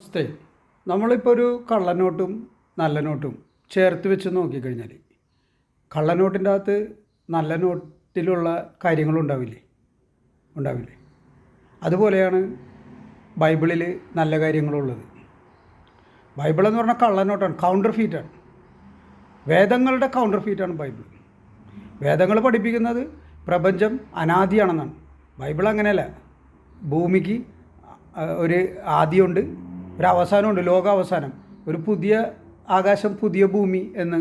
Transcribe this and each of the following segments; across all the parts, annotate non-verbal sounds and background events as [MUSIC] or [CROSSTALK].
നമസ്തേ. നമ്മളിപ്പോൾ ഒരു കള്ളനോട്ടും നല്ല നോട്ടും ചേർത്ത് വെച്ച് നോക്കിക്കഴിഞ്ഞാൽ കള്ളനോട്ടിന്റെ അകത്ത് നല്ല നോട്ടിലുള്ള കാര്യങ്ങളുണ്ടാവില്ലേ? ഉണ്ടാവില്ലേ? അതുപോലെയാണ് ബൈബിളിൽ നല്ല കാര്യങ്ങളുള്ളത്. ബൈബിൾ എന്ന് പറഞ്ഞാൽ കള്ളനോട്ടാണ് കൗണ്ടർ ഫീറ്റാണ് വേദങ്ങളുടെ കൗണ്ടർ ഫീറ്റാണ് ബൈബിൾ. വേദങ്ങൾ പഠിപ്പിക്കുന്നത് പ്രപഞ്ചം അനാദിയാണെന്നാണ്. ബൈബിൾ അങ്ങനെയല്ല. ഭൂമിക്ക് ഒരു ആദിയുണ്ട് ഒരു അവസാനമുണ്ട് ലോകാവസാനം. ഒരു പുതിയ ആകാശം പുതിയ ഭൂമി എന്ന്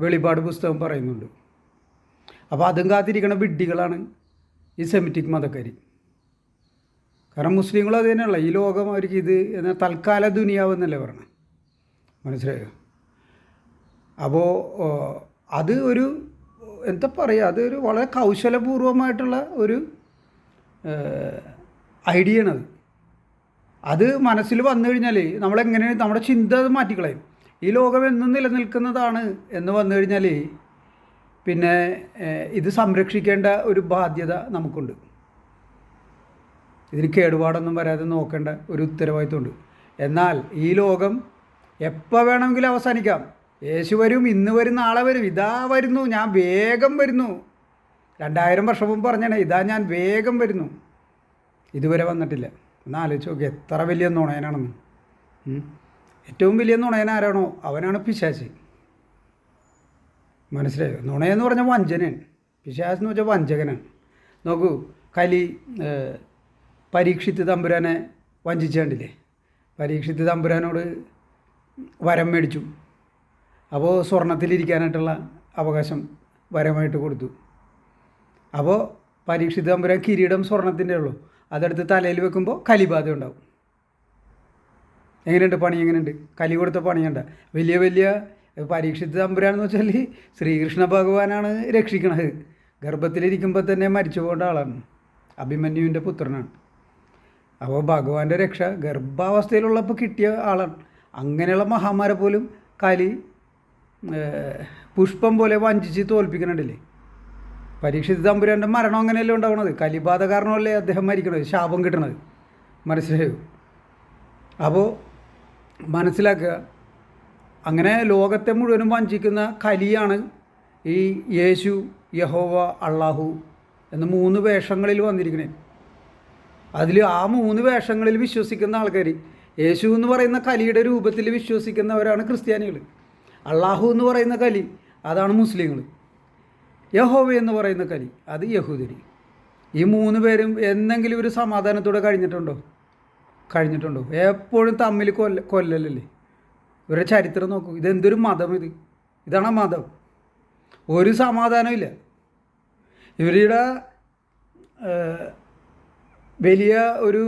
വെളിപാട് പുസ്തകം പറയുന്നുണ്ട്. അപ്പോൾ അതും കാത്തിരിക്കണ വിഡ്ഢികളാണ് ഈ സെമിറ്റിക് മതക്കാർ കാരണം മുസ്ലിങ്ങൾ അത് തന്നെയുള്ള ഈ ലോകം അവർക്ക് ഇത് എന്ന തൽക്കാല ദുനിയാവെന്നല്ലേ പറഞ്ഞത് മനസ്സിലായോ? അപ്പോൾ അത് ഒരു എന്താ പറയുക അതൊരു വളരെ കൗശലപൂർവമായിട്ടുള്ള ഒരു ഐഡിയ ആണത് അത് മനസ്സിൽ വന്നു കഴിഞ്ഞാൽ നമ്മളെങ്ങനെ നമ്മുടെ ചിന്ത അത് മാറ്റിക്കളയും. ഈ ലോകം എന്നും നിലനിൽക്കുന്നതാണ് എന്ന് വന്നു കഴിഞ്ഞാൽ പിന്നെ ഇത് സംരക്ഷിക്കേണ്ട ഒരു ബാധ്യത നമുക്കുണ്ട്. ഇതിന് കേടുപാടൊന്നും വരാതെ നോക്കേണ്ട ഒരു ഉത്തരവാദിത്വമുണ്ട്. എന്നാൽ ഈ ലോകം എപ്പോൾ വേണമെങ്കിലും അവസാനിക്കാം. യേശു വരും ഇന്ന് വരും നാളെ വരും ഇതാ വരുന്നു ഞാൻ വേഗം വരുന്നു. രണ്ടായിരം വർഷം മുമ്പ് പറഞ്ഞാണ് ഇതാ ഞാൻ വേഗം വരുന്നു. ഇതുവരെ വന്നിട്ടില്ല. ഒന്ന് ആലോചിച്ച് നോക്കി എത്ര വലിയ നുണയനാണെന്ന്. ഏറ്റവും വലിയ നുണയൻ ആരാണോ? അവനാണ് പിശാച്ച് മനസ്സിലായോ? നുണയെന്ന് പറഞ്ഞാൽ വഞ്ചനയാണ്. പിശാച്ച് എന്ന് വെച്ചാൽ വഞ്ചകനാണ്. നോക്കൂ കലി പരീക്ഷിത്ത് തമ്പുരാനെ വഞ്ചിച്ചുകൊണ്ടില്ലേ പരീക്ഷിത്ത് തമ്പുരാനോട് വരം മേടിച്ചു. അപ്പോൾ സ്വർണത്തിലിരിക്കാനായിട്ടുള്ള അവകാശം വരമായിട്ട് കൊടുത്തു. അപ്പോൾ പരീക്ഷിത് തമ്പുരാൻ കിരീടം സ്വർണത്തിന്റെ ഉള്ളൂ. അതെടുത്ത് തലയിൽ വെക്കുമ്പോൾ കലിബാധ ഉണ്ടാവും. എങ്ങനെയുണ്ട് പണി? എങ്ങനെയുണ്ട്? കലി കൊടുത്ത പണിയുണ്ട് വലിയ വലിയ പരീക്ഷിത തമ്പുരാണെന്ന് വെച്ചാൽ ശ്രീകൃഷ്ണ ഭഗവാനാണ് രക്ഷിക്കണത്. ഗർഭത്തിലിരിക്കുമ്പോൾ തന്നെ മരിച്ചു പോകേണ്ട ആളാണ്. അഭിമന്യുവിന്റെ പുത്രനാണ്. അപ്പോൾ ഭഗവാന്റെ രക്ഷ ഗർഭാവസ്ഥയിലുള്ളപ്പോൾ കിട്ടിയ ആളാണ്. അങ്ങനെയുള്ള മഹാമാരെ പോലും കലി പുഷ്പം പോലെ വഞ്ചിച്ച് തോൽപ്പിക്കണുണ്ടല്ലേ? പരീക്ഷിത് തമ്പുരാന്റെ മരണം അങ്ങനെയല്ലേ ഉണ്ടാവണത്? കലിബാധ കാരണമല്ലേ അദ്ദേഹം മരിക്കണത്? ശാപം കിട്ടണത്. മനസ്സിലായോ? അപ്പോൾ മനസ്സിലാക്കുക അങ്ങനെ ലോകത്തെ മുഴുവനും വഞ്ചിക്കുന്ന കലിയാണ് ഈ യേശു യഹോവ അള്ളാഹു എന്ന മൂന്ന് വേഷങ്ങളിൽ വന്നിരിക്കണേ. അതിൽ ആ മൂന്ന് വേഷങ്ങളിൽ വിശ്വസിക്കുന്ന ആൾക്കാർ യേശു എന്ന് പറയുന്ന കലിയുടെ രൂപത്തിൽ വിശ്വസിക്കുന്നവരാണ് ക്രിസ്ത്യാനികൾ അള്ളാഹു എന്ന് പറയുന്ന കലി അതാണ് മുസ്ലിങ്ങൾ യഹോവ എന്ന് പറയുന്ന കലി അത് യഹൂദരി. ഈ മൂന്ന് പേരും എന്തെങ്കിലും ഒരു സമാധാനത്തോടെ കഴിഞ്ഞിട്ടുണ്ടോ? കഴിഞ്ഞിട്ടുണ്ടോ? എപ്പോഴും തമ്മിൽ കൊല്ല കൊല്ലലല്ലേ? ഇവരുടെ ചരിത്രം നോക്കൂ ഇതെന്തൊരു മതം ഇത്? ഇതാണ് മതം. ഒരു സമാധാനമില്ല ഇവരുടെ വലിയ ഒരു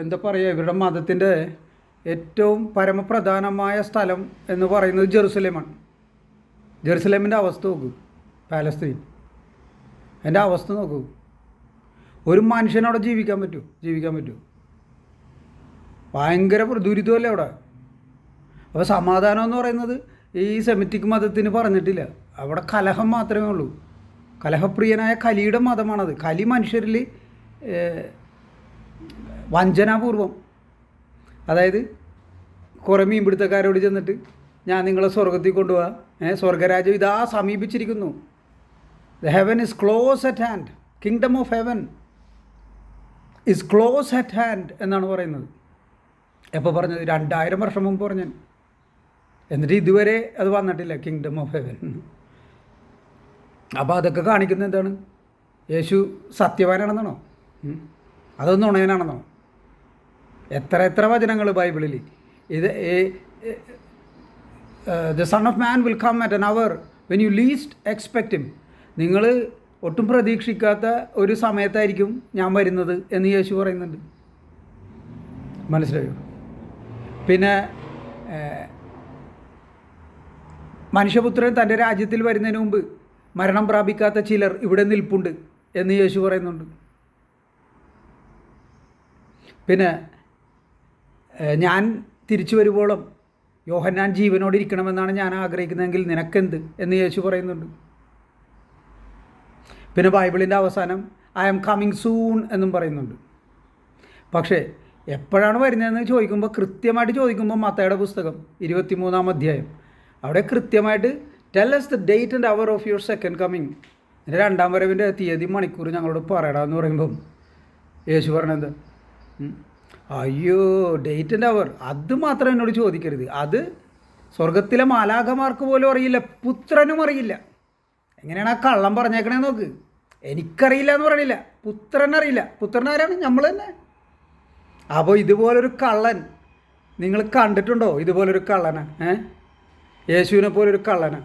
എന്താ പറയുക ഇവരുടെ മതത്തിന്റെ ഏറ്റവും പരമപ്രധാനമായ സ്ഥലം എന്ന് പറയുന്നത് ജെറുസലേമാണ്. ജെറുസലേമിന്റെ അവസ്ഥ നോക്കൂ. പാലസ്തീൻ. എന്റെ അവസ്ഥ നോക്കൂ. ഒരു മനുഷ്യനവിടെ ജീവിക്കാൻ പറ്റുമോ ജീവിക്കാൻ പറ്റുമോ ഭയങ്കര ദുരിതമല്ലേ അവിടെ? അപ്പോൾ സമാധാനം എന്ന് പറയുന്നത് ഈ സെമിറ്റിക് മതത്തിന് പറഞ്ഞിട്ടില്ല. അവിടെ കലഹം മാത്രമേ ഉള്ളൂ. കലഹപ്രിയനായ കലിയുടെ മതമാണത്. കലി മനുഷ്യരിൽ വഞ്ചനാപൂർവം. അതായത് കുറേ മീൻപിടുത്തക്കാരോട് ചെന്നിട്ട് ഞാൻ നിങ്ങളെ സ്വർഗത്തിൽ കൊണ്ടുപോകാം. ഏഹ് സ്വർഗരാജ്യം ഇതാ സമീപിച്ചിരിക്കുന്നു. The heaven is close at hand kingdom of heaven is close at hand എന്നാണ് പറയുന്നത് എപ്പോൾ പറഞ്ഞത് രണ്ടായിരം വർഷം മുമ്പ് പറഞ്ഞു എന്നിട്ട് ഇതുവരെ അത് വന്നിട്ടില്ല കിങ്ഡം ഓഫ് ഹെവൻ അപ്പോൾ അതൊക്കെ കാണിക്കുന്നത് എന്താണ് യേശു സത്യവാനാണെന്നാണോ. അതൊന്നും ഉണയനാണെന്നോ എത്ര എത്ര വചനങ്ങൾ ബൈബിളിൽ ഇത് the son of man will come at an hour when you least expect him നിങ്ങൾ ഒട്ടും പ്രതീക്ഷിക്കാത്ത ഒരു സമയത്തായിരിക്കും ഞാൻ വരുന്നത് എന്ന് യേശു പറയുന്നുണ്ട്. മനസ്സിലായോ? പിന്നെ മനുഷ്യപുത്രൻ തന്റെ രാജ്യത്തിൽ വരുന്നതിന് മുമ്പ് മരണം പ്രാപിക്കാത്ത ചിലർ ഇവിടെ നിൽപ്പുണ്ട് എന്ന് യേശു പറയുന്നുണ്ട്. പിന്നെ ഞാൻ തിരിച്ചു വരുവോളം യോഹന്നാൻ ജീവനോട് ഇരിക്കണമെന്നാണ് ഞാൻ ആഗ്രഹിക്കുന്നതെങ്കിൽ നിനക്കെന്ത് എന്ന് യേശു പറയുന്നുണ്ട്. പിന്നെ ബൈബിളിന്റെ അവസാനം ഐ ആം കമ്മിങ് സൂൺ എന്നും പറയുന്നുണ്ട്. പക്ഷേ എപ്പോഴാണ് വരുന്നതെന്ന് ചോദിക്കുമ്പോൾ കൃത്യമായിട്ട് ചോദിക്കുമ്പോൾ മത്തയുടെ പുസ്തകം ഇരുപത്തിമൂന്നാം അധ്യായം അവിടെ കൃത്യമായിട്ട് tell us the date and hour of your second coming എന്റെ രണ്ടാം വരവിന്റെ തീയതി മണിക്കൂർ ഞങ്ങളോട് പറയണമെന്ന് പറയുമ്പം യേശു പറഞ്ഞത്. അയ്യോ ഡേറ്റ് ആൻഡ് അവർ അത് മാത്രം എന്നോട് ചോദിക്കരുത്. അത് സ്വർഗത്തിലെ മാലാഖമാർക്ക് പോലും അറിയില്ല പുത്രനും അറിയില്ല. എങ്ങനെയാണ് ആ കള്ളം പറഞ്ഞേക്കണേ നോക്ക്? എനിക്കറിയില്ല എന്ന് പറയണില്ല. പുത്രനെ അറിയില്ല. പുത്രൻ ആരാണ്? നമ്മൾ തന്നെ. അപ്പോൾ ഇതുപോലൊരു കള്ളൻ നിങ്ങൾ കണ്ടിട്ടുണ്ടോ? ഇതുപോലൊരു കള്ളനെ. ഏ? യേശുവിനെ പോലൊരു കള്ളനെ.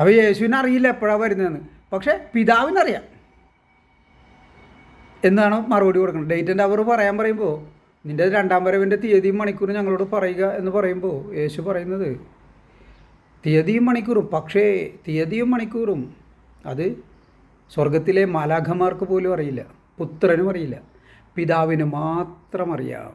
അപ്പോൾ യേശുവിനെ അറിയില്ല എപ്പോഴാണ് വരുന്നതെന്ന്. പക്ഷേ പിതാവിനറിയാം. എന്നാണ് മറുപടി കൊടുക്കുന്നത്? ഡേറ്റ് ആൻഡ് അവർ പറയാൻ പറയുമ്പോൾ നിന്റെ രണ്ടാം വരവിന്റെ തീയതിയും മണിക്കൂറും ഞങ്ങളോട് പറയുക എന്ന് പറയുമ്പോൾ യേശു പറയുന്നത് തീയതിയും മണിക്കൂറും. പക്ഷേ തീയതിയും മണിക്കൂറും. അത് സ്വർഗത്തിലെ മാലാഖമാർക്ക് പോലും അറിയില്ല. പുത്രനും അറിയില്ല. പിതാവിന് മാത്രം അറിയാം.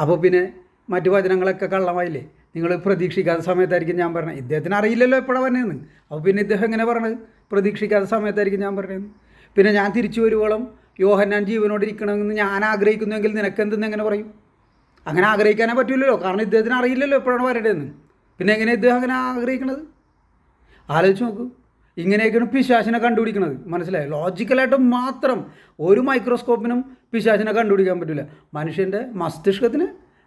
അപ്പോൾ പിന്നെ മറ്റു വചനങ്ങളൊക്കെ കള്ളമായില്ലേ? നിങ്ങൾ പ്രതീക്ഷിക്കാത്ത സമയത്തായിരിക്കും ഞാൻ പറഞ്ഞത്. ഇദ്ദേഹത്തിന് അറിയില്ലല്ലോ എപ്പോഴാണ് പറഞ്ഞതെന്ന്. അപ്പോൾ പിന്നെ ഇദ്ദേഹം എങ്ങനെ പറഞ്ഞത്? പ്രതീക്ഷിക്കാത്ത സമയത്തായിരിക്കും ഞാൻ പറഞ്ഞതെന്ന്. പിന്നെ ഞാൻ തിരിച്ചു വരുവോളം യോഹന്നാൻ ജീവനോട് ഇരിക്കണമെന്ന് ഞാൻ ആഗ്രഹിക്കുന്നുവെങ്കിൽ നിനക്കെന്തെന്ന് എങ്ങനെ പറയും? അങ്ങനെ ആഗ്രഹിക്കാനേ പറ്റില്ലല്ലോ കാരണം ഇദ്ദേഹത്തിന് അറിയില്ലല്ലോ എപ്പോഴാണ് വരേണ്ടതെന്ന്. പിന്നെ എങ്ങനെ ഇദ്ദേഹം അങ്ങനെ ആഗ്രഹിക്കണത്? ആലോചിച്ച് നോക്കൂ. ഇങ്ങനെയൊക്കെയാണ് പിശാചിനെ കണ്ടുപിടിക്കുന്നത് മനസ്സിലായോ? ലോജിക്കലായിട്ട് മാത്രം ഒരു മൈക്രോസ്കോപ്പിനും പിശാചിനെ കണ്ടുപിടിക്കാൻ പറ്റില്ല മനുഷ്യന്റെ മസ്തിഷ്കത്തിന്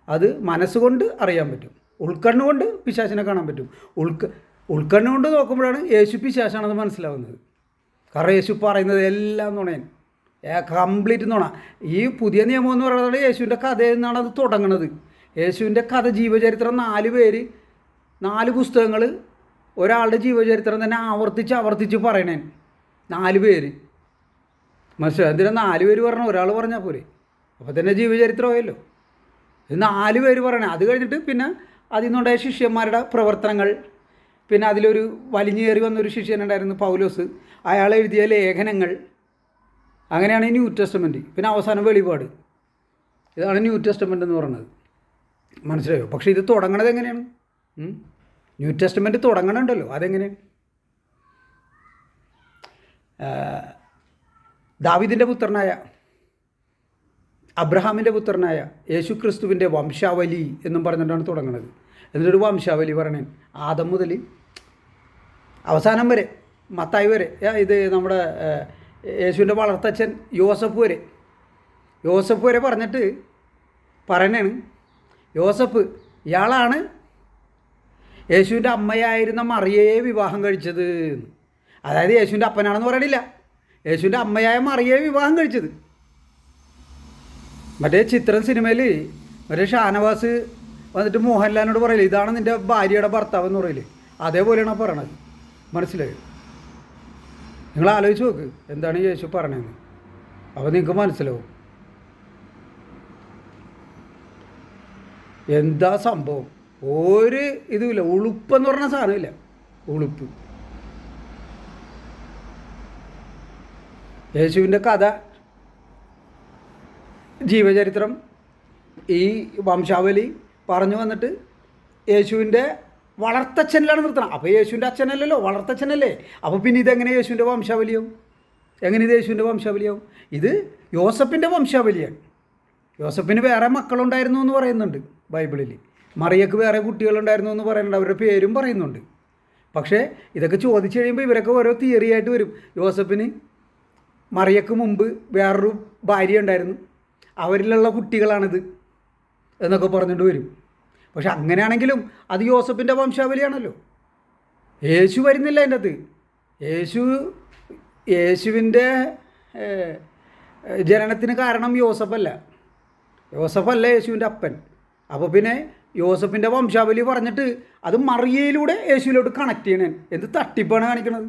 അത് മനസ്സുകൊണ്ട് അറിയാൻ പറ്റും. ഉൾക്കണ്ണുകൊണ്ട് പിശാചിനെ കാണാൻ പറ്റും. ഉൾക്ക ഉൾക്കണ്ണുകൊണ്ട് നോക്കുമ്പോഴാണ് യേശു പിശാശാണെന്ന് മനസ്സിലാവുന്നത്. കാരണം യേശു പറയുന്നത് എല്ലാം നുണയൻ. കംപ്ലീറ്റ് നുണ. ഈ പുതിയ നിയമം എന്ന് പറയുന്നത് യേശുവിന്റെ കഥയിൽ നിന്നാണ് അത് തുടങ്ങുന്നത് യേശുവിന്റെ കഥ ജീവചരിത്രം നാല് പേര് നാല് പുസ്തകങ്ങൾ ഒരാളുടെ ജീവചരിത്രം തന്നെ ആവർത്തിച്ച് ആവർത്തിച്ച് പറയണേ. നാല് പേര്. മനസ്സിലായി എന്തിനാ നാല് പേര് പറഞ്ഞു ഒരാൾ പറഞ്ഞാൽ പോരെ? അപ്പോൾ തന്നെ ജീവചരിത്രമായല്ലോ ഇത് നാല് പേര് പറയണേ. അത് കഴിഞ്ഞിട്ട് പിന്നെ അതിൽ നിന്നുണ്ടായ ശിഷ്യന്മാരുടെ പ്രവർത്തനങ്ങൾ. പിന്നെ അതിലൊരു വലിഞ്ഞേറി വന്നൊരു ശിഷ്യനുണ്ടായിരുന്നു പൗലോസ്. അയാൾ എഴുതിയ ലേഖനങ്ങൾ. അങ്ങനെയാണ് ഈ ന്യൂ ടെസ്റ്റമെന്റ് പിന്നെ അവസാനം വെളിപാട്. ഇതാണ് ന്യൂ ടെസ്റ്റമെന്റ് എന്ന് പറയുന്നത്. മനസ്സിലായോ? പക്ഷേ ഇത് തുടങ്ങണത് എങ്ങനെയാണ്? ന്യൂ ടെസ്റ്റ്മെന്റ് തുടങ്ങണുണ്ടല്ലോ. അതെങ്ങനെ? ദാവിദിന്റെ പുത്രനായ അബ്രഹാമിന്റെ പുത്രനായ യേശു ക്രിസ്തുവിന്റെ വംശാവലി എന്നും പറഞ്ഞിട്ടാണ് തുടങ്ങുന്നത് എന്നിട്ടൊരു വംശാവലി പറയണേ? ആദം മുതൽ അവസാനം വരെ മത്തായി വരെ ഇത് നമ്മുടെ യേശുവിന്റെ വളർത്തച്ഛൻ യോസഫ് വരെ. യോസഫ് വരെ പറഞ്ഞിട്ട് പറയണേണ്. യോസഫ് ഇയാളാണ് യേശുവിന്റെ അമ്മയായിരുന്ന മറിയയെ വിവാഹം കഴിച്ചത്. അതായത് യേശുവിന്റെ അപ്പനാണെന്ന് പറയണില്ല. യേശുവിന്റെ അമ്മയായ മറിയയെ വിവാഹം കഴിച്ചത്. മറ്റേ ചിത്രം സിനിമയിൽ മറ്റേ ഷാനവാസ് വന്നിട്ട് മോഹൻലാലിനോട് പറയില്ല ഇതാണ് നിന്റെ ഭാര്യയുടെ ഭർത്താവ് എന്ന് പറയില്ലേ അതേപോലെയാണ് പറയണത്. മനസ്സിലായി? നിങ്ങൾ ആലോചിച്ച് നോക്ക് എന്താണ് യേശു പറഞ്ഞതെന്ന് അപ്പോൾ നിങ്ങൾക്ക് മനസ്സിലാവും. എന്താ സംഭവം? ഒരു ഇതുമില്ല. ഉളുപ്പെന്ന് പറഞ്ഞ സാധനമില്ല. ഉളുപ്പ്. യേശുവിന്റെ കഥ. ജീവചരിത്രം. ഈ വംശാവലി പറഞ്ഞു വന്നിട്ട് യേശുവിന്റെ വളർത്തച്ഛനിലാണ് നിർത്തണം. അപ്പോൾ യേശുവിന്റെ അച്ഛനല്ലല്ലോ വളർത്തച്ഛനല്ലേ? അപ്പോൾ പിന്നെ ഇതെങ്ങനെ യേശുവിന്റെ വംശാവലിയാവും? എങ്ങനെ ഇത് യേശുവിന്റെ വംശാവലിയാവും? ഇത് യോസഫിന്റെ വംശാവലിയാണ്. യോസഫിന് വേറെ മക്കളുണ്ടായിരുന്നു എന്ന് പറയുന്നുണ്ട് ബൈബിളിൽ മറിയക്ക് വേറെ കുട്ടികളുണ്ടായിരുന്നു എന്ന് പറയുന്നുണ്ട്. അവരുടെ പേരും പറയുന്നുണ്ട്. പക്ഷേ ഇതൊക്കെ ചോദിച്ചു കഴിയുമ്പോൾ ഇവരൊക്കെ ഓരോ തിയറി ആയിട്ട് വരും. യോസഫിന് മറിയക്ക് മുമ്പ് വേറൊരു ഭാര്യ ഉണ്ടായിരുന്നു. അവരിലുള്ള കുട്ടികളാണിത് എന്നൊക്കെ പറഞ്ഞിട്ട് വരും. പക്ഷെ അങ്ങനെയാണെങ്കിലും അത് യോസഫിന്റെ വംശാവലിയാണല്ലോ. യേശു വരുന്നില്ല അതിന്റെ അത് യേശു യേശുവിന്റെ ജനനത്തിന് കാരണം യോസഫല്ല. യോസഫല്ല യേശുവിന്റെ അപ്പൻ. അപ്പോൾ പിന്നെ യോസഫിന്റെ വംശാവലി പറഞ്ഞിട്ട് അത് മറിയയിലൂടെ യേശുവിലോട്ട് കണക്ട് ചെയ്യണേ. എന്ത് തട്ടിപ്പാണ് കാണിക്കണത്?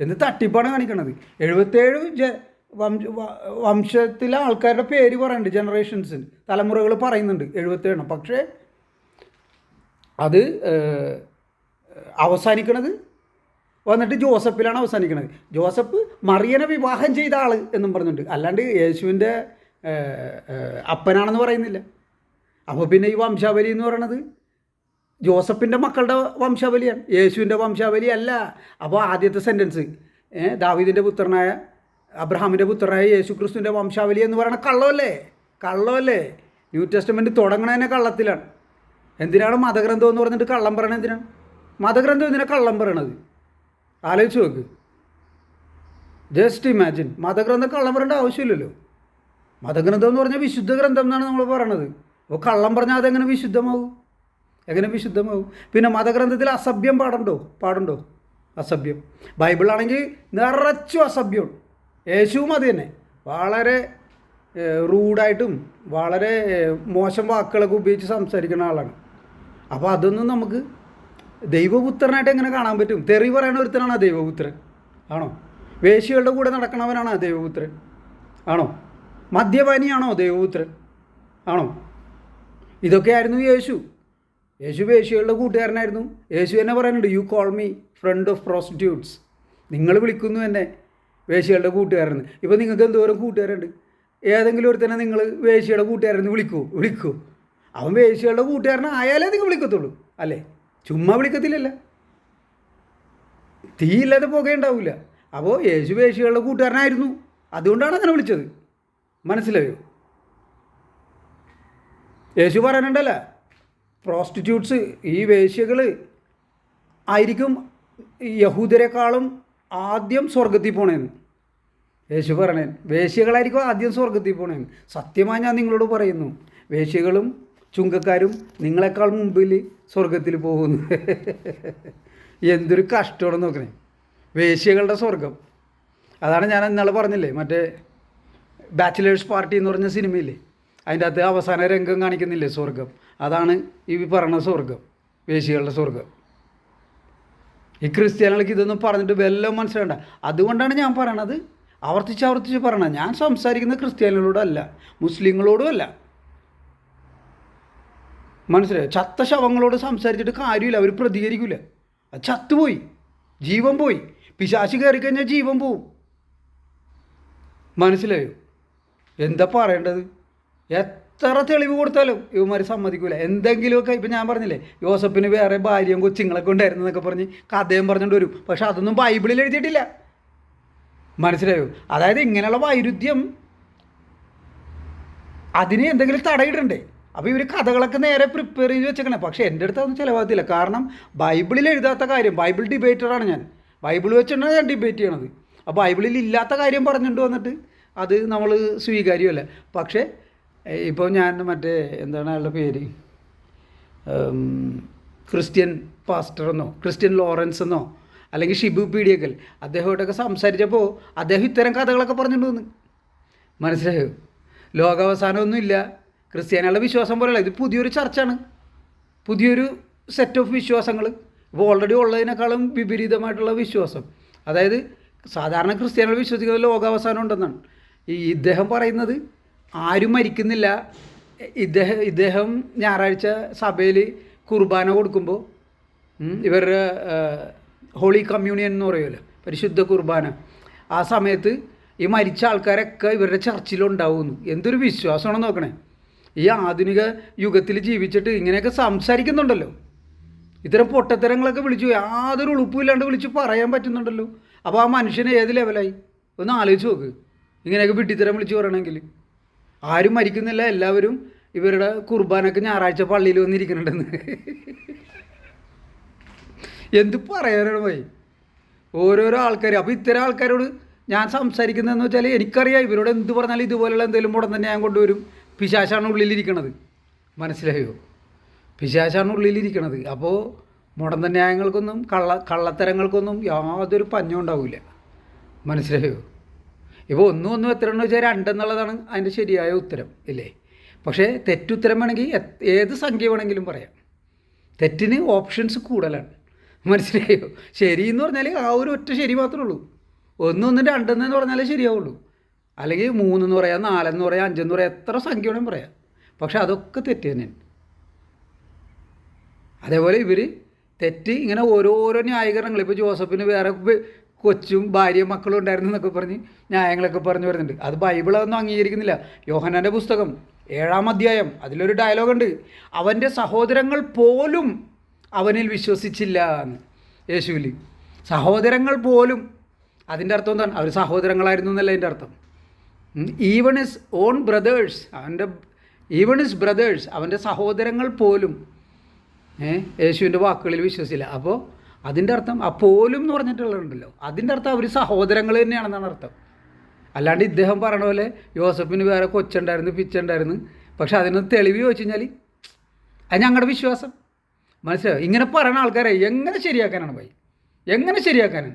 എന്ത് തട്ടിപ്പാണ് കാണിക്കണത്? എഴുപത്തേഴ് ജ വംശ വംശത്തിലെ ആൾക്കാരുടെ പേര് പറയുന്നുണ്ട് ജനറേഷൻസ് തലമുറകൾ പറയുന്നുണ്ട് എഴുപത്തേഴെണ്ണം പക്ഷേ അത് അവസാനിക്കണത്? വന്നിട്ട് ജോസഫിലാണ് അവസാനിക്കുന്നത് ജോസഫ് മറിയനെ വിവാഹം ചെയ്ത ആൾ എന്നും പറഞ്ഞിട്ടുണ്ട്. അല്ലാണ്ട് യേശുവിന്റെ അപ്പനാണെന്ന് പറയുന്നില്ല. അപ്പോൾ പിന്നെ ഈ വംശാവലി എന്ന് പറയണത്? ജോസഫിന്റെ മക്കളുടെ വംശാവലിയാണ് യേശുവിന്റെ വംശാവലി അല്ല. അപ്പോൾ ആദ്യത്തെ സെന്റൻസ് ദാവീദിന്റെ പുത്രനായ അബ്രഹാമിന്റെ പുത്രനായ യേശു ക്രിസ്തുവിന്റെ വംശാവലി എന്ന് പറയുന്ന കള്ളമല്ലേ? കള്ളമല്ലേ? New testament തുടങ്ങണതന്നെ കള്ളത്തിലാണ്. എന്തിനാണ് മതഗ്രന്ഥം എന്ന് പറഞ്ഞിട്ട് കള്ളം പറയണത് എന്തിനാണ്? മതഗ്രന്ഥം എന്തിനാണ് കള്ളം പറയണത്? ആലോചിച്ച് നോക്ക്. ജസ്റ്റ് ഇമാജിൻ മതഗ്രന്ഥം കള്ളം പറയേണ്ട ആവശ്യമില്ലല്ലോ. മതഗ്രന്ഥം എന്ന് പറഞ്ഞാൽ വിശുദ്ധ ഗ്രന്ഥം എന്നാണ് നമ്മൾ പറയണത്. അപ്പോൾ കള്ളം പറഞ്ഞാൽ അതെങ്ങനെ വിശുദ്ധമാവും? എങ്ങനെ വിശുദ്ധമാവും? പിന്നെ മതഗ്രന്ഥത്തിൽ അസഭ്യം പാടുണ്ടോ? പാടുണ്ടോ? അസഭ്യം. ബൈബിളാണെങ്കിൽ നിറച്ചും അസഭ്യം യേശുവും അത് തന്നെ. വളരെ റൂഡായിട്ടും വളരെ മോശം വാക്കുകളൊക്കെ ഉപയോഗിച്ച് സംസാരിക്കുന്ന ആളാണ്. അപ്പോൾ അതൊന്നും നമുക്ക് ദൈവപുത്രനായിട്ട് എങ്ങനെ കാണാൻ പറ്റും? തെറി പറയുന്ന ഒരുത്തനാണ് ദൈവപുത്രൻ. ആണോ? വേശികളുടെ കൂടെ നടക്കണവനാണ് ദൈവപുത്രൻ. ആണോ? മദ്യപാനിയാണോ ദൈവപുത്രൻ? ആണോ? ഇതൊക്കെയായിരുന്നു യേശു. യേശു വേശികളുടെ കൂട്ടുകാരനായിരുന്നു. യേശു എന്നെ പറയുന്നുണ്ട് you call me friend of prostitutes നിങ്ങൾ വിളിക്കുന്നു എന്നെ വേശികളുടെ കൂട്ടുകാരെന്ന് ഇപ്പോൾ നിങ്ങൾക്ക് എന്തോരം കൂട്ടുകാരുണ്ട്? ഏതെങ്കിലും ഒരുത്തനെ നിങ്ങൾ വേശികളുടെ കൂട്ടുകാരെന്ന് വിളിക്കൂ വിളിക്കൂ. അവൻ വേശികളുടെ കൂട്ടുകാരനായാലേ നിങ്ങൾ വിളിക്കത്തുള്ളൂ അല്ലേ? ചുമ്മാ വിളിക്കത്തില്ലല്ല. തീയില്ലാതെ പുകയുണ്ടാവില്ല അപ്പോൾ യേശു വേശികളുടെ കൂട്ടുകാരനായിരുന്നു. അതുകൊണ്ടാണ് അങ്ങനെ വിളിച്ചത്. മനസ്സിലായോ? യേശു പറയാനുണ്ടല്ല പ്രോസ്റ്റിറ്റ്യൂട്ട്സ് ഈ വേശ്യകൾ ആയിരിക്കും യഹൂദരെക്കാളും ആദ്യം സ്വർഗത്തിൽ പോണേന്ന്. യേശു പറയണേ വേശ്യകളായിരിക്കും ആദ്യം സ്വർഗത്തിൽ പോണേന്ന്. സത്യമായി ഞാൻ നിങ്ങളോട് പറയുന്നു വേശ്യകളും ചുങ്കക്കാരും നിങ്ങളെക്കാൾ മുമ്പിൽ സ്വർഗത്തിൽ പോകുന്നു. [LAUGHS] എന്തൊരു കഷ്ടമാണെന്ന് നോക്കണേ. വേശ്യകളുടെ സ്വർഗം അതാണ് ഞാൻ ഇന്നാൾ പറഞ്ഞില്ലേ മറ്റേ ബാച്ചിലേഴ്സ് പാർട്ടി എന്ന് പറഞ്ഞ സിനിമയില്ലേ? അതിന്റെ അകത്ത് അവസാന രംഗം കാണിക്കുന്നില്ലേ സ്വർഗം അതാണ് ഈ പറഞ്ഞ സ്വർഗം വേശികളുടെ സ്വർഗം ഈ ക്രിസ്ത്യാനികൾക്ക് ഇതൊന്നും പറഞ്ഞിട്ട് വല്ലതും മനസ്സിലാണ്ട അതുകൊണ്ടാണ് ഞാൻ പറയണത്. ആവർത്തിച്ച് ആവർത്തിച്ച് പറയണത് ഞാൻ സംസാരിക്കുന്ന ക്രിസ്ത്യാനികളോടല്ല മുസ്ലിങ്ങളോടും അല്ല മനസ്സിലായോ? ചത്ത ശവങ്ങളോട് സംസാരിച്ചിട്ട് കാര്യമില്ല അവർ പ്രതികരിക്കില്ല അത് ചത്തുപോയി ജീവൻ പോയി. പിശാശി കയറി കഴിഞ്ഞാൽ ജീവൻ പോവും. മനസ്സിലായോ? എന്താ പറയേണ്ടത്? എത്ര തെളിവ് കൊടുത്താലും ഇവന്മാർ സമ്മതിക്കൂല. എന്തെങ്കിലുമൊക്കെ ഇപ്പം ഞാൻ പറഞ്ഞില്ലേ യോസഫിന് വേറെ ഭാര്യയും കൊച്ചുങ്ങളൊക്കെ ഉണ്ടായിരുന്നു എന്നൊക്കെ പറഞ്ഞ് കഥയും പറഞ്ഞുകൊണ്ട് വരും. പക്ഷെ അതൊന്നും ബൈബിളിൽ എഴുതിയിട്ടില്ല. മനസ്സിലായോ? അതായത് ഇങ്ങനെയുള്ള വൈരുദ്ധ്യം അതിന് എന്തെങ്കിലും തടയിടണ്ടേ? അപ്പോൾ ഇവർ കഥകളൊക്കെ നേരെ പ്രിപ്പയർ ചെയ്ത് വെച്ചേക്കണേ. പക്ഷേ എന്റെ അടുത്ത് അതൊന്നും ചിലവാകത്തില്ല. കാരണം ബൈബിളിൽ എഴുതാത്ത കാര്യം ബൈബിൾ ഡിബേറ്ററാണ് ഞാൻ. ബൈബിൾ വെച്ചിട്ടാണ് ഞാൻ ഡിബേറ്റ് ചെയ്യണത്. അപ്പോൾ ബൈബിളിൽ ഇല്ലാത്ത കാര്യം പറഞ്ഞിട്ട് വന്നിട്ട് അത് നമ്മൾ സ്വീകാര്യമല്ല. പക്ഷേ ഇപ്പോൾ ഞാൻ മറ്റേ എന്താണ് അയാളുടെ പേര്? ക്രിസ്ത്യൻ പാസ്റ്റർ എന്നോ ക്രിസ്ത്യൻ ലോറൻസ് എന്നോ അല്ലെങ്കിൽ ഷിബു പീഡിയക്കൽ അദ്ദേഹമായിട്ടൊക്കെ സംസാരിച്ചപ്പോൾ അദ്ദേഹം ഇത്തരം കഥകളൊക്കെ പറഞ്ഞിട്ട് വന്ന്. മനസ്സിലായോ? ലോകാവസാനമൊന്നുമില്ല. ക്രിസ്ത്യാനികളുടെ വിശ്വാസം പോലെയല്ല ഇത് പുതിയൊരു ചർച്ചാണ്. പുതിയൊരു സെറ്റ് ഓഫ് വിശ്വാസങ്ങൾ ഇപ്പോൾ ഓൾറെഡി ഉള്ളതിനേക്കാളും വിപരീതമായിട്ടുള്ള വിശ്വാസം. അതായത് സാധാരണ ക്രിസ്ത്യാനികൾ വിശ്വസിക്കുന്നത് ലോകാവസാനം ഉണ്ടെന്നാണ്. ഈ ഇദ്ദേഹം പറയുന്നത് ആരും മരിക്കുന്നില്ല. ഇദ്ദേഹം ഇദ്ദേഹം ഞായറാഴ്ച സഭയിൽ കുർബാന കൊടുക്കുമ്പോൾ ഇവരുടെ ഹോളി കമ്മ്യൂണിയൻ എന്ന് പറയുമല്ലോ പരിശുദ്ധ കുർബാന. ആ സമയത്ത് ഈ മരിച്ച ആൾക്കാരൊക്കെ ഇവരുടെ ചർച്ചിലുണ്ടാവുന്നു. എന്തൊരു വിശ്വാസമാണ് നോക്കണേ. ഈ ആധുനിക യുഗത്തിൽ ജീവിച്ചിട്ട് ഇങ്ങനെയൊക്കെ സംസാരിക്കുന്നുണ്ടല്ലോ. ഇത്തരം പൊട്ടത്തരങ്ങളൊക്കെ വിളിച്ചു യാതൊരു ഉളുപ്പുമില്ലാണ്ട് വിളിച്ച് പറയാൻ പറ്റുന്നുണ്ടല്ലോ. അപ്പോൾ ആ മനുഷ്യന് ഏത് ലെവലായി ഒന്ന് ആലോചിച്ച് നോക്ക്. ഇങ്ങനെയൊക്കെ വിട്ടിത്തരം വിളിച്ച് പറയണമെങ്കിൽ ആരും മരിക്കുന്നില്ല എല്ലാവരും ഇവരുടെ കുർബാനൊക്കെ ഞായറാഴ്ച പള്ളിയിൽ വന്നിരിക്കുന്നുണ്ടെന്ന്. എന്ത് പറയാനാണ് പോയി ഓരോരോ ആൾക്കാർ അപ്പോൾ ഇത്തരം ആൾക്കാരോട് ഞാൻ സംസാരിക്കുന്നതെന്ന് വെച്ചാൽ എനിക്കറിയാം ഇവരോട് എന്ത് പറഞ്ഞാലും ഇതുപോലെയുള്ള എന്തെങ്കിലും മുടം തന്നെ ഞാൻ കൊണ്ടുവരും. പിശാശാണ് ഉള്ളിലിരിക്കണത്. മനസ്സിലായോ? പിശാശാണ് ഉള്ളിലിരിക്കണത്. അപ്പോൾ മുടന്ത ന്യായങ്ങൾക്കൊന്നും കള്ള കള്ളത്തരങ്ങൾക്കൊന്നും യാതൊരു പഞ്ഞം ഉണ്ടാവില്ല. മനസ്സിലായോ? ഇപ്പോൾ ഒന്നും ഒന്നും എത്ര എണ്ണം വെച്ചാൽ രണ്ടെന്നുള്ളതാണ് അതിന്റെ ശരിയായ ഉത്തരം ഇല്ലേ? പക്ഷേ തെറ്റുത്തരം വേണമെങ്കിൽ ഏത് സംഖ്യ വേണമെങ്കിലും പറയാം. തെറ്റിന് ഓപ്ഷൻസ് കൂടുതലാണ്. മനസ്സിലായോ? ശരി എന്ന് പറഞ്ഞാൽ ആ ഒരു ഒറ്റ ശരി മാത്രമേ ഉള്ളൂ. ഒന്നൊന്നും രണ്ടെന്ന് പറഞ്ഞാലേ ശരിയാവുള്ളൂ. അല്ലെങ്കിൽ മൂന്നെന്ന് പറയാം നാലെന്ന് പറയാം അഞ്ചെന്ന് പറയാം എത്ര സംഖ്യ വേണമെങ്കിൽ പറയാം. പക്ഷെ അതൊക്കെ തെറ്റ് തന്നെയാണ്. അതേപോലെ ഇവർ തെറ്റ് ഇങ്ങനെ ഓരോരോ ന്യായീകരണങ്ങൾ ഇപ്പോൾ ജോസഫിന് വേറെ കൊച്ചും ഭാര്യ മക്കളും ഉണ്ടായിരുന്നു എന്നൊക്കെ പറഞ്ഞ് ന്യായങ്ങളൊക്കെ പറഞ്ഞു വരുന്നുണ്ട്. അത് ബൈബിൾ അതൊന്നും അംഗീകരിക്കുന്നില്ല. യോഹനാന്റെ പുസ്തകം ഏഴാം അധ്യായം അതിലൊരു ഡയലോഗുണ്ട് അവന്റെ സഹോദരങ്ങൾ പോലും അവനിൽ വിശ്വസിച്ചില്ല എന്ന്. യേശുവിൽ. സഹോദരങ്ങൾ പോലും. അതിന്റെ അർത്ഥം എന്താണ്? അവർ സഹോദരങ്ങളായിരുന്നു എന്നല്ല അതിന്റെ അർത്ഥം. ഈവൺ ഇസ് ഓൺ ബ്രദേഴ്സ് അവന്റെ ഈവൺ ഇസ് ബ്രദേഴ്സ് അവന്റെ സഹോദരങ്ങൾ പോലും യേശുവിന്റെ വാക്കുകളിൽ വിശ്വസിച്ചില്ല. അപ്പോൾ അതിന്റെ അർത്ഥം ആ പോലും എന്ന് പറഞ്ഞിട്ടുള്ളതുണ്ടല്ലോ അതിന്റെ അർത്ഥം അവർ സഹോദരങ്ങൾ തന്നെയാണെന്നാണ് അർത്ഥം. അല്ലാണ്ട് ഇദ്ദേഹം പറയണ പോലെ യോസഫിന് വേറെ കൊച്ചുണ്ടായിരുന്നു പിച്ചുണ്ടായിരുന്നു. പക്ഷെ അതിന് തെളിവ് ചോദിച്ചു കഴിഞ്ഞാൽ അത് ഞങ്ങളുടെ വിശ്വാസം. മനസ്സിലായോ? ഇങ്ങനെ പറയുന്ന ആൾക്കാരെ എങ്ങനെ ശരിയാക്കാനാണ് പോയി? എങ്ങനെ ശരിയാക്കാനാണ്?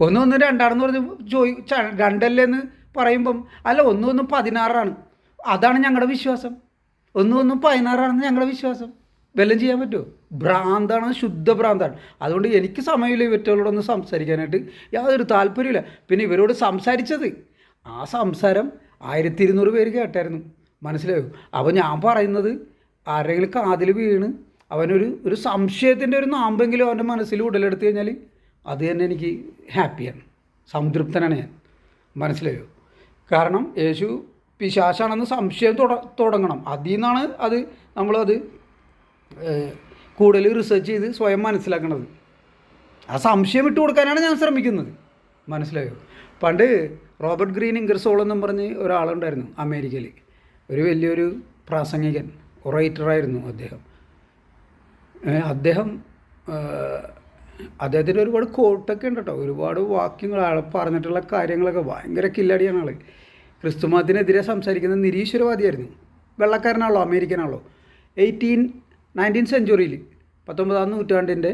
ഒന്ന് ഒന്ന് രണ്ടാണെന്ന് പറഞ്ഞ് ചോയ് രണ്ടല്ലേ എന്ന് പറയുമ്പം അല്ല ഒന്ന് ഒന്ന് പതിനാറാണ്. അതാണ് ഞങ്ങളുടെ വിശ്വാസം. ഒന്ന് ഒന്ന് പതിനാറാണെന്ന് ഞങ്ങളുടെ വിശ്വാസം. വല്ലതും ചെയ്യാൻ പറ്റുമോ ഭ്രാന്താണ് ശുദ്ധ ഭ്രാന്താണ് അതുകൊണ്ട് എനിക്ക് സമയമില്ല ഇവറ്റകളോടൊന്ന് സംസാരിക്കാനായിട്ട്. യാതൊരു താല്പര്യമില്ല പിന്നെ ഇവരോട് സംസാരിച്ചത്. ആ സംസാരം ആയിരത്തി ഇരുന്നൂറ് പേര് കേട്ടായിരുന്നു. മനസ്സിലായോ? അപ്പോൾ ഞാൻ പറയുന്നത് ആരെങ്കിലും കാതിൽ വീണ് അവനൊരു ഒരു സംശയത്തിന്റെ ഒരു നാമ്പെങ്കിലും അവന്റെ മനസ്സിൽ ഉടലെടുത്ത് കഴിഞ്ഞാൽ അത് തന്നെ എനിക്ക് ഹാപ്പിയാണ്. സംതൃപ്തനാണ് ഞാൻ. മനസ്സിലായോ? കാരണം യേശു പിശാശാണെന്ന് സംശയം തുട തുടങ്ങണം. അതിൽ നിന്നാണ് അത് നമ്മളത് കൂടുതൽ റിസർച്ച് ചെയ്ത് സ്വയം മനസ്സിലാക്കണത്. ആ സംശയം ഇട്ട് കൊടുക്കാനാണ് ഞാൻ ശ്രമിക്കുന്നത്. മനസ്സിലായോ? പണ്ട് റോബർട്ട് ഗ്രീൻ ഇംഗർസോൾ എന്നും പറഞ്ഞ് ഒരാളുണ്ടായിരുന്നു അമേരിക്കയിൽ ഒരു വലിയൊരു പ്രാസംഗികൻ ഒറേറ്ററായിരുന്നു അദ്ദേഹം. അദ്ദേഹം അദ്ദേഹത്തിന്റെ ഒരുപാട് കോട്ടൊക്കെ ഉണ്ട് കേട്ടോ ഒരുപാട് വാക്യങ്ങൾ ആൾ പറഞ്ഞിട്ടുള്ള കാര്യങ്ങളൊക്കെ ഭയങ്കര കില്ലടിയാണ് ആൾ ക്രിസ്തുമതത്തിനെതിരെ സംസാരിക്കുന്ന നിരീശ്വരവാദിയായിരുന്നു. വെള്ളക്കാരനാണല്ലോ അമേരിക്കനാണല്ലോ. എയ്റ്റീൻ നയന്റീൻ സെഞ്ചുറിയിൽ പത്തൊമ്പതാം നൂറ്റാണ്ടിന്റെ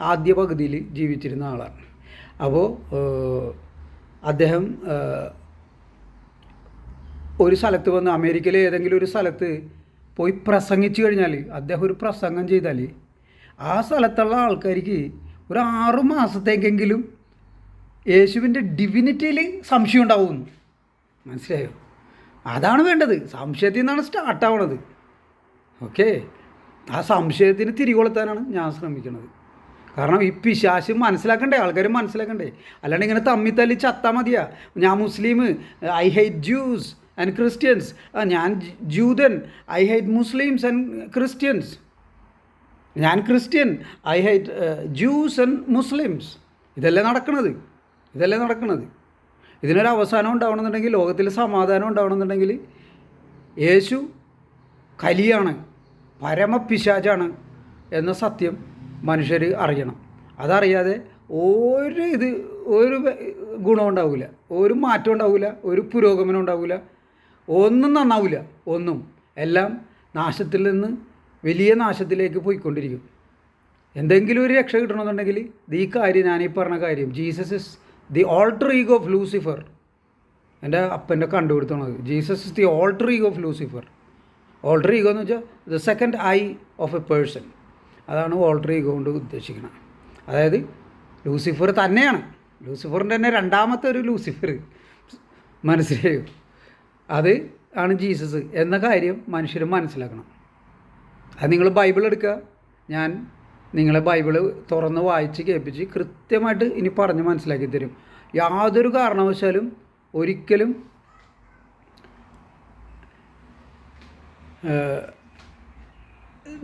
ആദ്യ പകുതിയിൽ ജീവിച്ചിരുന്ന ആളാണ്. അപ്പോൾ അദ്ദേഹം ഒരു സ്ഥലത്ത് വന്ന് അമേരിക്കയിലെ ഏതെങ്കിലും ഒരു സ്ഥലത്ത് പോയി പ്രസംഗിച്ചു കഴിഞ്ഞാൽ അദ്ദേഹം ഒരു പ്രസംഗം ചെയ്താൽ ആ സ്ഥലത്തുള്ള ആൾക്കാർക്ക് ഒരു ആറു മാസത്തേക്കെങ്കിലും യേശുവിന്റെ ഡിവിനിറ്റിയിൽ സംശയം ഉണ്ടാവുമെന്ന് മനസ്സിലായോ? അതാണ് വേണ്ടത്. സംശയത്തിൽ നിന്നാണ് സ്റ്റാർട്ട് ആവണത്. ഓക്കെ ആ സംശയത്തിന് തിരികൊളുത്താനാണ് ഞാൻ ശ്രമിക്കുന്നത് കാരണം ഈ പിശാശ് മനസ്സിലാക്കണ്ടേ? ആൾക്കാർ മനസ്സിലാക്കണ്ടേ? അല്ലാണ്ട് ഇങ്ങനെ തമ്മി തല്ലി ചത്താ മതിയാ. ഞാൻ Muslim I hate Jews and Christians. ഞാൻ ജൂതൻ I hate Muslims and Christians. ഞാൻ Christian I hate Jews and Muslims. ഇതല്ലേ നടക്കണത്? ഇതല്ലേ നടക്കണത്? ഇതിനൊരു അവസാനം ഉണ്ടാവണമെന്നുണ്ടെങ്കിൽ ലോകത്തിൽ സമാധാനം ഉണ്ടാവണമെന്നുണ്ടെങ്കിൽ യേശു കലിയാണ്. പരമപിശാചാണ് എന്ന സത്യം മനുഷ്യർ അറിയണം. അതറിയാതെ ഒരു ഇത് ഒരു ഗുണം ഉണ്ടാവില്ല ഒരു മാറ്റം ഉണ്ടാവില്ല ഒരു പുരോഗമനം ഉണ്ടാവില്ല ഒന്നും നന്നാവില്ല ഒന്നും. എല്ലാം നാശത്തിൽ നിന്ന് വലിയ നാശത്തിലേക്ക് പോയിക്കൊണ്ടിരിക്കും. എന്തെങ്കിലും ഒരു രക്ഷ കിട്ടണമെന്നുണ്ടെങ്കിൽ ഈ കാര്യം ഞാനീ പറഞ്ഞ കാര്യം Jesus is the alter ego of Lucifer എന്റെ അപ്പന്റെ കണ്ടുപിടുത്തണത് Jesus is the alter ego of Lucifer alter ego എന്ന് വെച്ചാൽ the second I of a person അതാണ് ഓൾട്ടർ ഈഗോ കൊണ്ട് ഉദ്ദേശിക്കുന്നത് അതായത് ലൂസിഫർ തന്നെയാണ്. ലൂസിഫറിന്റെ തന്നെ രണ്ടാമത്തെ ഒരു ലൂസിഫർ. മനസ്സിലായോ? അത് ആണ് ജീസസ് എന്ന കാര്യം മനുഷ്യർ മനസ്സിലാക്കണം. അത് നിങ്ങൾ ബൈബിൾ എടുക്കുക. ഞാൻ നിങ്ങളെ ബൈബിൾ തുറന്ന് വായിച്ച് കേൾപ്പിച്ച് കൃത്യമായിട്ട് ഇനി പറഞ്ഞ് മനസ്സിലാക്കി തരും. യാതൊരു കാരണവശാലും ഒരിക്കലും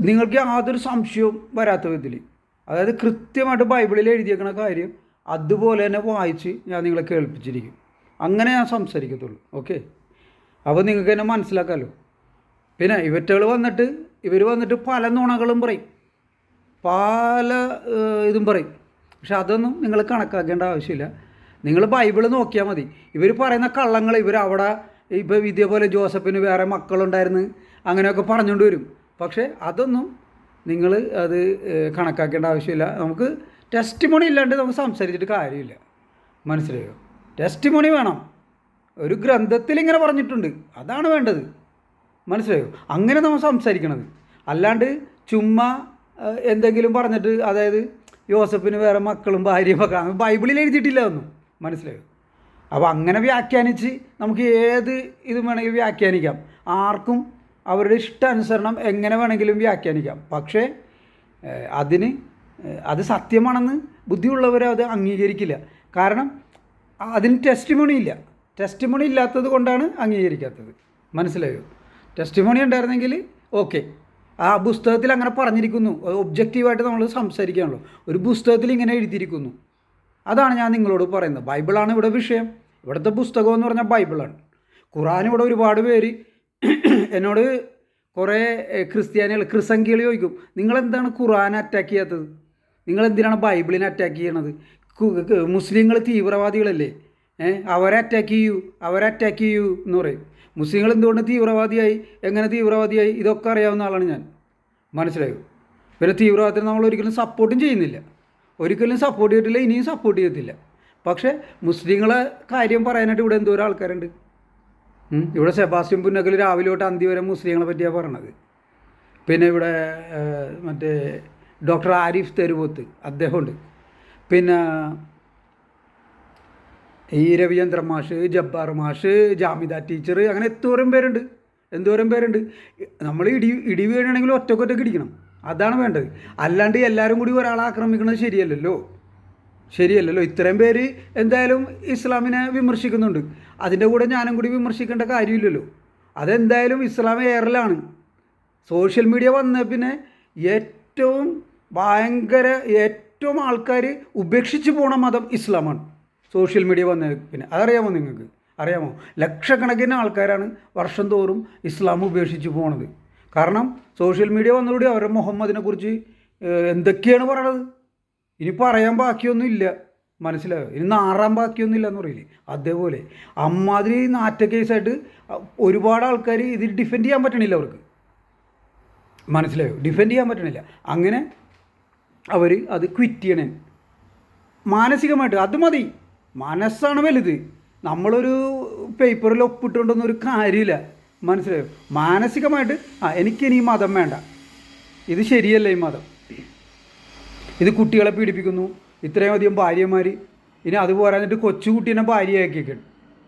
നിങ്ങൾക്ക് യാതൊരു സംശയവും വരാത്ത വിധത്തിൽ അതായത് കൃത്യമായിട്ട് ബൈബിളിൽ എഴുതിയേക്കുന്ന കാര്യം അതുപോലെ തന്നെ വായിച്ച് ഞാൻ നിങ്ങളെ കേൾപ്പിച്ചിരിക്കും. അങ്ങനെ ഞാൻ സംസാരിക്കത്തുള്ളൂ. ഓക്കെ? അപ്പോൾ നിങ്ങൾക്ക് തന്നെ മനസ്സിലാക്കാമല്ലോ പിന്നെ ഇവറ്റകൾ വന്നിട്ട് ഇവർ വന്നിട്ട് പല നുണകളും പറയും. പല ഇതും പറയും. പക്ഷെ അതൊന്നും നിങ്ങൾ കണക്കാക്കേണ്ട ആവശ്യമില്ല. നിങ്ങൾ ബൈബിൾ നോക്കിയാൽ മതി. ഇവർ പറയുന്ന കള്ളങ്ങൾ ഇവർ അവിടെ ഇപ്പോൾ ഇതേപോലെ ജോസഫിന് വേറെ മക്കളുണ്ടായിരുന്നു. അങ്ങനെയൊക്കെ പറഞ്ഞുകൊണ്ട് വരും. പക്ഷേ അതൊന്നും നിങ്ങൾ അത് കണക്കാക്കേണ്ട ആവശ്യമില്ല. നമുക്ക് ടെസ്റ്റ് മണി ഇല്ലാണ്ട് നമുക്ക് സംസാരിച്ചിട്ട് കാര്യമില്ല. മനസ്സിലായോ? ടെസ്റ്റ് മണി വേണം. ഒരു ഗ്രന്ഥത്തിൽ ഇങ്ങനെ പറഞ്ഞിട്ടുണ്ട്. അതാണ് വേണ്ടത്. മനസ്സിലായോ? അങ്ങനെ നമ്മൾ സംസാരിക്കണത്. അല്ലാണ്ട് ചുമ്മാ എന്തെങ്കിലും പറഞ്ഞിട്ട് അതായത് യോസഫിന് വേറെ മക്കളും ഭാര്യയും ഒക്കെ ബൈബിളിൽ എഴുതിയിട്ടില്ല ഒന്നും മനസ്സിലായോ? അപ്പോൾ അങ്ങനെ വ്യാഖ്യാനിച്ച് നമുക്ക് ഏത് ഇതും വേണമെങ്കിൽ വ്യാഖ്യാനിക്കാം. ആർക്കും അവരുടെ ഇഷ്ടാനുസരണം എങ്ങനെ വേണമെങ്കിലും വ്യാഖ്യാനിക്കാം. പക്ഷേ അതിന് അത് സത്യമാണെന്ന് ബുദ്ധിയുള്ളവർ അത് അംഗീകരിക്കില്ല. കാരണം അതിന് ടെസ്റ്റിമോണി ഇല്ല. ടെസ്റ്റിമോണി ഇല്ലാത്തത് കൊണ്ടാണ് അംഗീകരിക്കാത്തത്. മനസ്സിലായോ? ടെസ്റ്റിമോണി ഉണ്ടായിരുന്നെങ്കിൽ ഓക്കെ. ആ പുസ്തകത്തിൽ അങ്ങനെ പറഞ്ഞിരിക്കുന്നു. ഒബ്ജക്റ്റീവായിട്ട് നമ്മൾ സംസാരിക്കുകയാണല്ലോ ഒരു പുസ്തകത്തിൽ ഇങ്ങനെ എഴുതിയിരിക്കുന്നു. അതാണ് ഞാൻ നിങ്ങളോട് പറയുന്നത്. ബൈബിളാണ് ഇവിടെ വിഷയം. ഇവിടുത്തെ പുസ്തകം എന്ന് പറഞ്ഞാൽ ബൈബിളാണ്. ഖുറാൻ ഇവിടെ ഒരുപാട് പേര് എന്നോട് കുറേ ക്രിസ്ത്യാനികൾ ക്രിസംഖികൾ ചോദിക്കും നിങ്ങളെന്താണ് ഖുറാൻ അറ്റാക്ക് ചെയ്യാത്തത്? നിങ്ങളെന്തിനാണ് ബൈബിളിനെ അറ്റാക്ക് ചെയ്യണത്? മുസ്ലിങ്ങൾ തീവ്രവാദികളല്ലേ? ഏഹ് അവരെ അറ്റാക്ക് ചെയ്യൂ അവരെ അറ്റാക്ക് ചെയ്യൂ എന്ന് പറയും. മുസ്ലിങ്ങൾ എന്തുകൊണ്ട് തീവ്രവാദിയായി? എങ്ങനെ തീവ്രവാദിയായി? ഇതൊക്കെ അറിയാവുന്ന ആളാണ് ഞാൻ. മനസ്സിലായോ? പിന്നെ തീവ്രവാദത്തിന് നമ്മൾ ഒരിക്കലും സപ്പോർട്ടും ചെയ്യുന്നില്ല. ഒരിക്കലും സപ്പോർട്ട് ചെയ്തിട്ടില്ല ഇനിയും സപ്പോർട്ട് ചെയ്യത്തില്ല. പക്ഷേ മുസ്ലിങ്ങളെ കാര്യം പറയാനായിട്ട് ഇവിടെ എന്തോരം ആൾക്കാരുണ്ട്. ഇവിടെ സെബാസ്റ്റ്യൻ പുന്നക്കൽ രാവിലെ തൊട്ട് അന്തി വരെ മുസ്ലിങ്ങളെ പറ്റിയാണ് പറയണത് പിന്നെ ഇവിടെ മറ്റേ ഡോക്ടർ ആരിഫ് തെരുവോത്ത് അദ്ദേഹമുണ്ട്. പിന്നെ ഈ രവിചന്ദ്ര മാഷ് ജബ്ബാർ മാഷ് ജാമിദ ടീച്ചർ അങ്ങനെ എന്തോരം പേരുണ്ട്. എന്തോരം പേരുണ്ട്. നമ്മൾ ഇടി ഇടി വീഴണമെങ്കിൽ ഒറ്റക്കൊറ്റക്ക് ഇടിക്കണം. അതാണ് വേണ്ടത്. അല്ലാണ്ട് എല്ലാവരും കൂടി ഒരാളെ ആക്രമിക്കുന്നത് ശരിയല്ലല്ലോ. ശരിയല്ലല്ലോ. ഇത്രയും പേര് എന്തായാലും ഇസ്ലാമിനെ വിമർശിക്കുന്നുണ്ട്. അതിന്റെ കൂടെ ഞാനും കൂടി വിമർശിക്കേണ്ട കാര്യമില്ലല്ലോ. അതെന്തായാലും ഇസ്ലാം എയറിലാണ് സോഷ്യൽ മീഡിയ വന്ന പിന്നെ ഏറ്റവും ഭയങ്കര ഏറ്റവും ആൾക്കാർ ഉപേക്ഷിച്ച് പോണ മതം ഇസ്ലാമാണ്. സോഷ്യൽ മീഡിയ വന്ന പിന്നെ. അതറിയാമോ നിങ്ങൾക്ക്? അറിയാമോ? ലക്ഷക്കണക്കിന് ആൾക്കാരാണ് വർഷം തോറും ഇസ്ലാം ഉപേക്ഷിച്ച് പോണത്. കാരണം സോഷ്യൽ മീഡിയ വന്നതോടെ അവരുടെ മുഹമ്മദിനെ കുറിച്ച് എന്തൊക്കെയാണ് പറയണത്? ഇനി പറയാൻ ബാക്കിയൊന്നും ഇല്ല. മനസ്സിലായോ? ഇനി നാറാൻ ബാക്കിയൊന്നും ഇല്ല എന്ന് പറയില്ലേ? അതേപോലെ അമ്മാതിരി നാറ്റ കേസായിട്ട് ഒരുപാട് ആൾക്കാർ ഇതിൽ ഡിഫെൻഡ് ചെയ്യാൻ പറ്റണില്ല അവർക്ക്. മനസ്സിലായോ? ഡിഫെൻഡ് ചെയ്യാൻ പറ്റണില്ല. അങ്ങനെ അവർ അത് ക്വിറ്റ് ചെയ്യണേ. മാനസികമായിട്ട് അത് മതി. മനസ്സാണ് വലുത്. നമ്മളൊരു പേപ്പറിൽ ഒപ്പിട്ടുകൊണ്ടൊന്നും ഒരു കാര്യമില്ല. മനസ്സിലായോ? മാനസികമായിട്ട് ആ എനിക്കിനി മതം വേണ്ട. ഇത് ശരിയല്ല ഈ മതം. ഇത് കുട്ടികളെ പീഡിപ്പിക്കുന്നു. ഇത്രയും അധികം ഭാര്യമാർ ഇനി അത് പോരാഞ്ഞിട്ട് കൊച്ചുകുട്ടീനെ ഭാര്യയാക്കിയൊക്കെയാണ്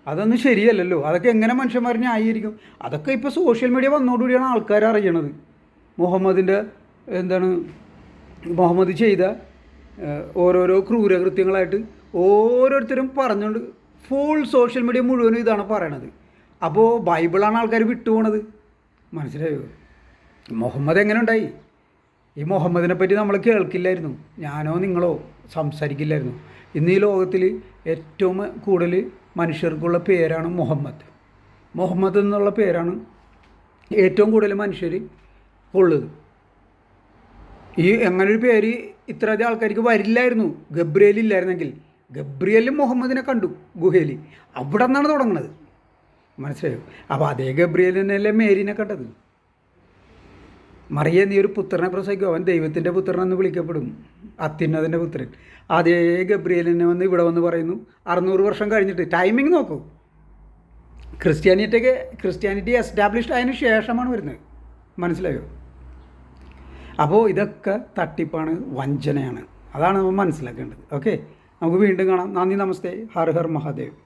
അതൊന്നും ശരിയല്ലല്ലോ. അതൊക്കെ എങ്ങനെ മനുഷ്യന്മാർ ന്യായീകരിക്കും? അതൊക്കെ ഇപ്പോൾ സോഷ്യൽ മീഡിയ വന്നോടുകൂടിയാണ് ആൾക്കാർ അറിയണത്. മുഹമ്മദിന്റെ എന്താണ് മുഹമ്മദ് ചെയ്ത ഓരോരോ ക്രൂരകൃത്യങ്ങളായിട്ട് ഓരോരുത്തരും പറഞ്ഞുകൊണ്ട് ഫുൾ സോഷ്യൽ മീഡിയ മുഴുവനും ഇതാണ് പറയണത്. അപ്പോൾ ബൈബിളാണ് ആൾക്കാർ വിട്ടുപോണത്. മനസ്സിലായോ? മുഹമ്മദ് എങ്ങനെ ഉണ്ടായി? ഈ മുഹമ്മദിനെ പറ്റി നമ്മൾ കേൾക്കില്ലായിരുന്നു. ഞാനോ നിങ്ങളോ സംസാരിക്കില്ലായിരുന്നു. ഇന്ന് ഈ ലോകത്തിൽ ഏറ്റവും കൂടുതൽ മനുഷ്യർക്കുള്ള പേരാണ് മുഹമ്മദ്. മുഹമ്മദ് എന്നുള്ള പേരാണ് ഏറ്റവും കൂടുതൽ മനുഷ്യർ ഉള്ളത്. ഈ എങ്ങനൊരു പേര് ഇത്രയധികം ആൾക്കാർക്ക് വരില്ലായിരുന്നു. ഗബ്രിയേൽ ഇല്ലായിരുന്നെങ്കിൽ. ഗബ്രിയേലും മുഹമ്മദിനെ കണ്ടു ഗുഹയിൽ. അവിടെ നിന്നാണ് തുടങ്ങുന്നത് മനസ്സിലായോ? അപ്പോൾ അതേ ഗബ്രിയേൽ മേരിനെ കണ്ടത്. മറിയ നീ ഒരു പുത്രനെ പ്രസവിക്കും? അവൻ ദൈവത്തിന്റെ പുത്രനെന്ന് വിളിക്കപ്പെടും. അത്യുന്നതിന്റെ പുത്രൻ. അതേ ഗബ്രിയലിനെ വന്ന് ഇവിടെ വന്ന് പറയുന്നു അറുന്നൂറ് വർഷം കഴിഞ്ഞിട്ട് ടൈമിംഗ് നോക്കൂ. ക്രിസ്ത്യാനിറ്റിക്ക് ക്രിസ്ത്യാനിറ്റി എസ്റ്റാബ്ലിഷ്ഡ് ആയതിനു ശേഷമാണ് വരുന്നത്. മനസ്സിലായോ? അപ്പോൾ ഇതൊക്കെ തട്ടിപ്പാണ് വഞ്ചനയാണ്. അതാണ് നമ്മൾ മനസ്സിലാക്കേണ്ടത്. ഓക്കെ നമുക്ക് വീണ്ടും കാണാം. നന്ദി നമസ്തേ. ഹർ ഹർ മഹാദേവ്.